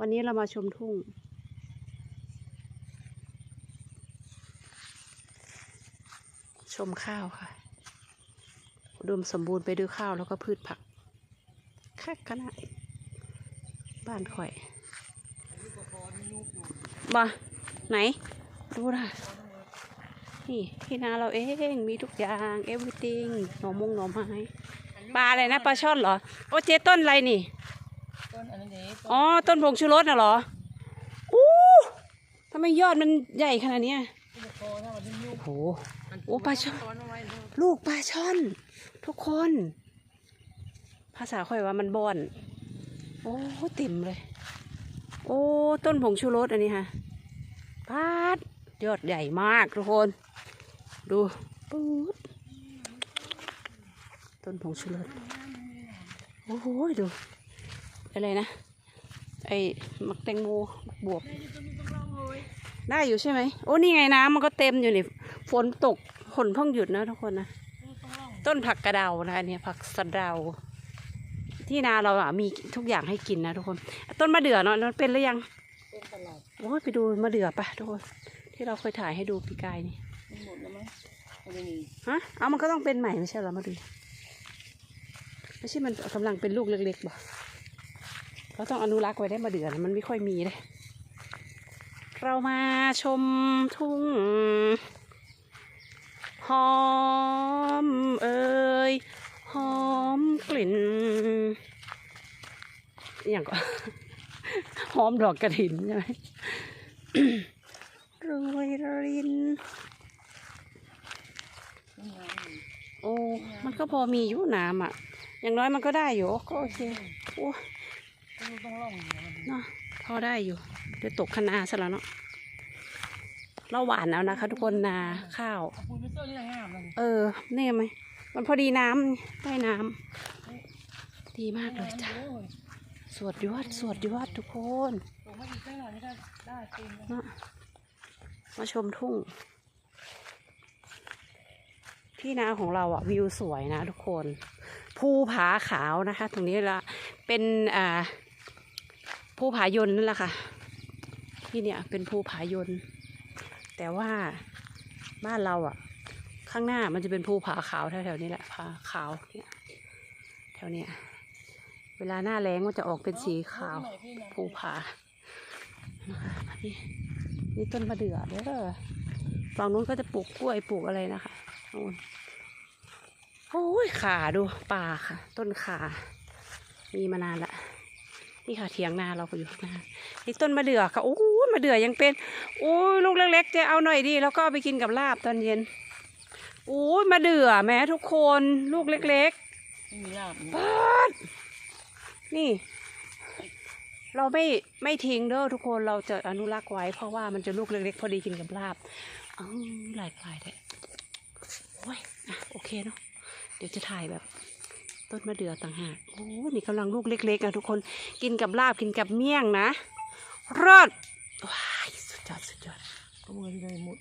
วันนี้เรามาชมทุ่ง ชมข้าวค่ะอุดมสมบูรณ์ไปด้วยข้าวแล้วก็พืชผักคักกันนะบ้านข่อย มา ไหน ดูนะนี่ที่นาเราเองมีทุกอย่าง everything หน่อมงหน่อไม้ปลาอะไรนะ ปลาช่อนเหรอ โอ้เจต้นอะไรนี่ ต้นอันนี้อ๋อต้นผงชูรสน่ะเหรออู้ทำไมยอดมันใหญ่ขนาดเนี้ยโอ้โหโอ้ปลาช่อนลูกปลาช่อน ทุกคน ภาษาค่อยว่ามันบอน โอ้เต็มเลย โอ้ต้นผงชูรสอันนี้ค่ะปาดยอดใหญ่มากทุกคน ดูปื๊ดต้นผงชูรสโอ้โหดู อะไรนะ ไอ้มักแตงโมมักบวบ ได้อยู่ใช่ไหม โอ้นี่ไงน้ำมันก็เต็มอยู่นี่ ฝนตกฝนเพิ่งหยุดนะทุกคนนะ ต้นผักกระเดานะอันเนี่ยผักสะเดา ที่นาเราอะมีทุกอย่างให้กินนะทุกคน ต้นมะเดื่อเนาะมันเป็นหรือยังต้นตลาดโอ้ยไปดูมะเดื่อปะทุกคน ที่เราเคยถ่ายให้ดูปีกายนี่มันหมดแล้วมั้งมันจะมีฮะ เอามันก็ต้องเป็นใหม่ไม่ใช่เหรอมะเดื่อไม่ใช่มันกำลังเป็นลูกเล็กๆบ่ เราต้องอนุรักษ์ไว้ได้มะเดือนมันไม่ค่อยมีเลย เรามาชมทุ่งหอมเอ่ยหอมกลิ่นอย่างก็หอมดอกกระถินใช่ไหมโรยริน โอ้ มันก็พอมีอยู่น้ำอะ อย่างน้อยมันก็ได้อยู่ ก็โอเคโอ้ ต้นต้องร่องอยู่นะเนาะพอได้อยู่เดี๋ยวตกคะนาซะแล้วเนาะเราหวานเอานะคะ ทุกคนนาข้าวเอาปุ๋ยไปต้นนี่งามเลยเออเนี่ยไหมมันพอดีน้ำได้น้ำดีมากเลยจ้ะสวดยอดสวดยอดทุกคนลงมาอีกแค่หน่อยนี่ก็ได้เต็มแล้วมามาชมทุ่ง ที่นาของเราอะวิวสวยนะทุกคน ภูผาขาวนะคะ ตรงนี้ละเป็นอ่า ภูผายนนั่นแหละค่ะ ที่เนี่ยเป็นภูผายน แต่ว่าบ้านเราอะข้างหน้ามันจะเป็นภูผาขาวแถวๆนี้แหละผาขาวเนี่ยแถวเนี้ยเวลาหน้าแล้งมันจะออกเป็นสีขาวภูผานะคะนี่นี่ต้นมะเดื่อเด้อฝั่งนู้นก็จะปลูกกล้วยปลูกอะไรนะคะนู่นโอ้ยขาดูป่าค่ะ ต้นขา มีมานานละ นี่ค่ะเถียงนาเราก็อยู่ข้างหน้านี่ต้นมะเดื่อค่ะโอ้ยมะเดื่อยังเป็นโอ้ยลูกเล็กๆจะเอาหน่อยดิแล้วก็เอาไปกินกับลาบตอนเย็นโอ้ยมะเดื่อแม้ทุกคนลูกเล็กๆไม่มีลาบนี่ปาดนี่ เราไม่ไม่ทิ้งเด้อทุกคนเราจะอนุรักษ์ไว้ เพราะว่ามันจะลูกเล็กๆพอดีกินกับลาบอ้าวหลายปลายเลยโอ้ยอะโอเคเนาะเดี๋ยวจะถ่ายแบบ ต้นมะเดื่อต่างหากโอ้นี่กำลังลูกเล็กๆนะทุกคนกินกับลาบกินกับเมี่ยงนะรอดว้ายสุดยอดสุดยอดขโมยไปหมด